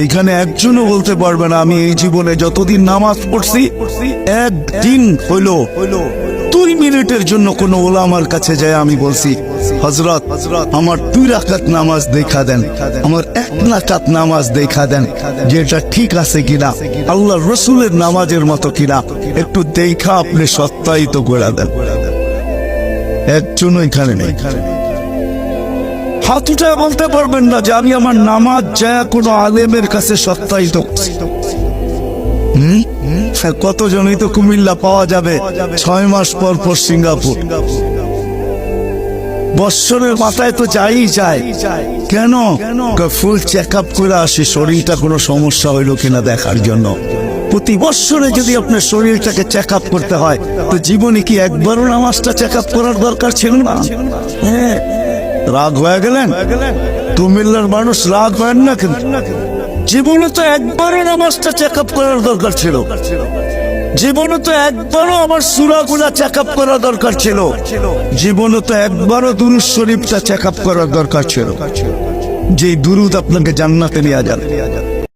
এখানে একজনও বলতে পারবে না, আমি এই জীবনে যতদিন নামাজ পড়ছি, একদিন হইল দুই মিনিটের জন্য কোনো ওলামার কাছে যায়, আমি বলছি হজরত আমার দুই রাকাত নামাজ দেখা দেন, আমার এক রাকাত নামাজ দেখা দেন, যেটা ঠিক আছে কিনা, আল্লাহ রসুলের নামাজের মতো কিনা, একটু দেখা আপনি সত্যায়িত করে দেন। একজনও এখানে নেই। হাত উঠে বলতে পারবেন না যে আমি আমার নামাজ যায় কোনো আলেমের কাছে সত্যায়িত করছি। হুম? হ্যাঁ, তো কুমিল্লা পাওয়া যাবে ছয় মাস পর পর সিঙ্গাপুর। বৎসরের মাথায় তো যাই যায়। কেন? ফুল চেক আপ করে আসি শরীরটা কোনো সমস্যা হইল কিনা দেখার জন্য। প্রতি বৎসরে যদি আপনার শরীরটাকে চেক আপ করতে হয় তো জীবনে কি একবারও নামাজটা চেক আপ করার দরকার ছিল না? হ্যাঁ। রাগ হয়ে গেলেন? কুমিল্লার মানুষ রাগ হয় না কিন্তু। জীবনে তো একবারও নামাজটা চেক আপ করার দরকার ছিল। জীবনে তো একবারও আমার সুরাগুলা চেক আপ করার দরকার ছিল। জীবনে তো একবারও দুরুদ শরীফটা চেক আপ করার দরকার ছিল। যে দুরুদ আপনাকে জান্নাতে নিয়ে যাবে।